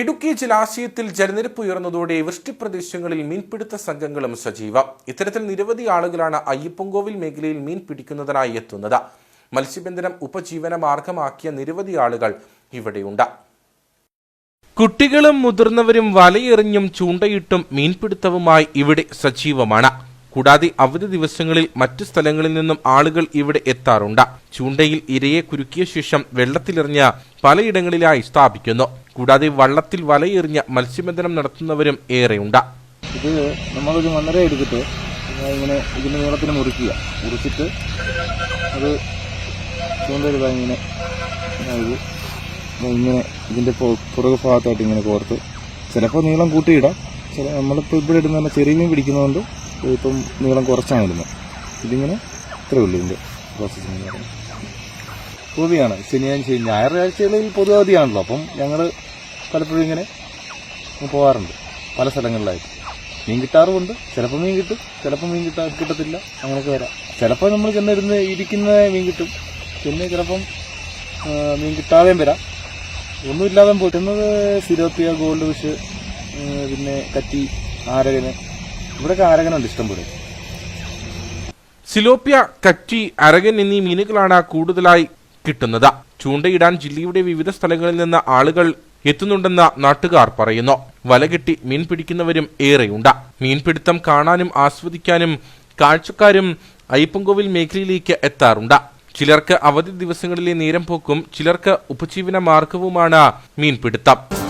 ഇടുക്കി ജലാശയത്തിൽ ജലനിരപ്പ് ഉയർന്നതോടെ വൃഷ്ടിപ്രദേശങ്ങളിൽ മീൻപിടുത്ത സംഘങ്ങളും സജീവം. ഇത്തരത്തിൽ നിരവധി ആളുകളാണ് അയ്യപ്പൻകോവിൽ മേഖലയിൽ മീൻ പിടിക്കുന്നതിനായി എത്തുന്നത്. മത്സ്യബന്ധനം ഉപജീവന മാർഗമാക്കിയ നിരവധി ആളുകൾ ഇവിടെയുണ്ട്. കുട്ടികളും മുതിർന്നവരും വലയെറിഞ്ഞും ചൂണ്ടയിട്ടും മീൻപിടുത്തവുമായി ഇവിടെ സജീവമാണ്. കൂടാതെ അവധി ദിവസങ്ങളിൽ മറ്റു സ്ഥലങ്ങളിൽ നിന്നും ആളുകൾ ഇവിടെ എത്താറുണ്ട്. ചൂണ്ടയിൽ ഇരയെ കുരുക്കിയ ശേഷം വെള്ളത്തിലെറിഞ്ഞ് പലയിടങ്ങളിലായി സ്ഥാപിക്കുന്നു. കൂടാതെ വള്ളത്തിൽ വലയെറിഞ്ഞ മത്സ്യബന്ധനം നടത്തുന്നവരും ഏറെയുണ്ട്. ഇത് നമ്മളൊരു മണ്ണര എടുത്തിട്ട് ഇങ്ങനെ ഇതിന്റെ നീളത്തിന് മുറിക്കുക. മുറിച്ചിട്ട് അത് ചൂണ്ടരുത ഇങ്ങനെ ഇങ്ങനെ ഇത് ഇങ്ങനെ ഇതിന്റെ പുറകു ഭാഗത്തായിട്ട് ഇങ്ങനെ കോർത്ത് ചിലപ്പോൾ നീളം കൂട്ടിയിടാം. ചില നമ്മളിപ്പോൾ ഇവിടെ ഇടുന്ന തന്നെ ചെറിയ മീൻ പിടിക്കുന്നതുകൊണ്ട് ഇപ്പം നീളം കുറച്ചാണ് ഇടുന്നത്. ഇതിങ്ങനെ ഇത്രയേ ഉള്ളൂ ഇതിന്റെ പ്രോസസ്സിങ് പൊതുവെയാണ് ശനിയാഴ്ച ഞായറാഴ്ചകളിൽ പൊതു അവധിയാണല്ലോ അപ്പം ഞങ്ങൾ പലപ്പോഴും ഇങ്ങനെ പോകാറുണ്ട് പല സ്ഥലങ്ങളിലായിട്ട്. മീൻ കിട്ടാറുമുണ്ട്. ചിലപ്പോൾ മീൻ കിട്ടും. ചിലപ്പോൾ മീൻ കിട്ടാ കിട്ടത്തില്ല. അങ്ങനെയൊക്കെ വരാം. ചിലപ്പോൾ നമ്മൾ ചെന്നിരുന്ന് ഇരിക്കുന്ന മീൻ കിട്ടും. പിന്നെ ചിലപ്പം മീൻ കിട്ടാതെയും വരാം. ഒന്നുമില്ലാതെ പോറ്റുന്നത് സിരോപ്പിയ ഗോൾഡ് ഫിഷ് പിന്നെ കറ്റി ആരകന്. ഇവിടെയൊക്കെ ആരകനുണ്ട് ഇഷ്ടം പോലെ സിലോപ്യ കറ്റി അരകൻ എന്നീ മീനുകളാണ് കൂടുതലായി കിട്ടുന്നത്. ചൂണ്ടയിടാൻ ജില്ലയുടെ വിവിധ സ്ഥലങ്ങളിൽ നിന്ന് ആളുകൾ എത്തുന്നുണ്ടെന്ന് നാട്ടുകാർ പറയുന്നു. വലകെട്ടി മീൻ പിടിക്കുന്നവരും ഏറെയുണ്ട്. മീൻപിടുത്തം കാണാനും ആസ്വദിക്കാനും കാഴ്ചക്കാരും അയ്യപ്പൻകോവിൽ മേഖലയിലേക്ക് എത്താറുണ്ട്. ചിലർക്ക് അവധി ദിവസങ്ങളിലെ നേരം പോക്കും ചിലർക്ക് ഉപജീവന മാർഗവുമാണ് മീൻപിടുത്തം.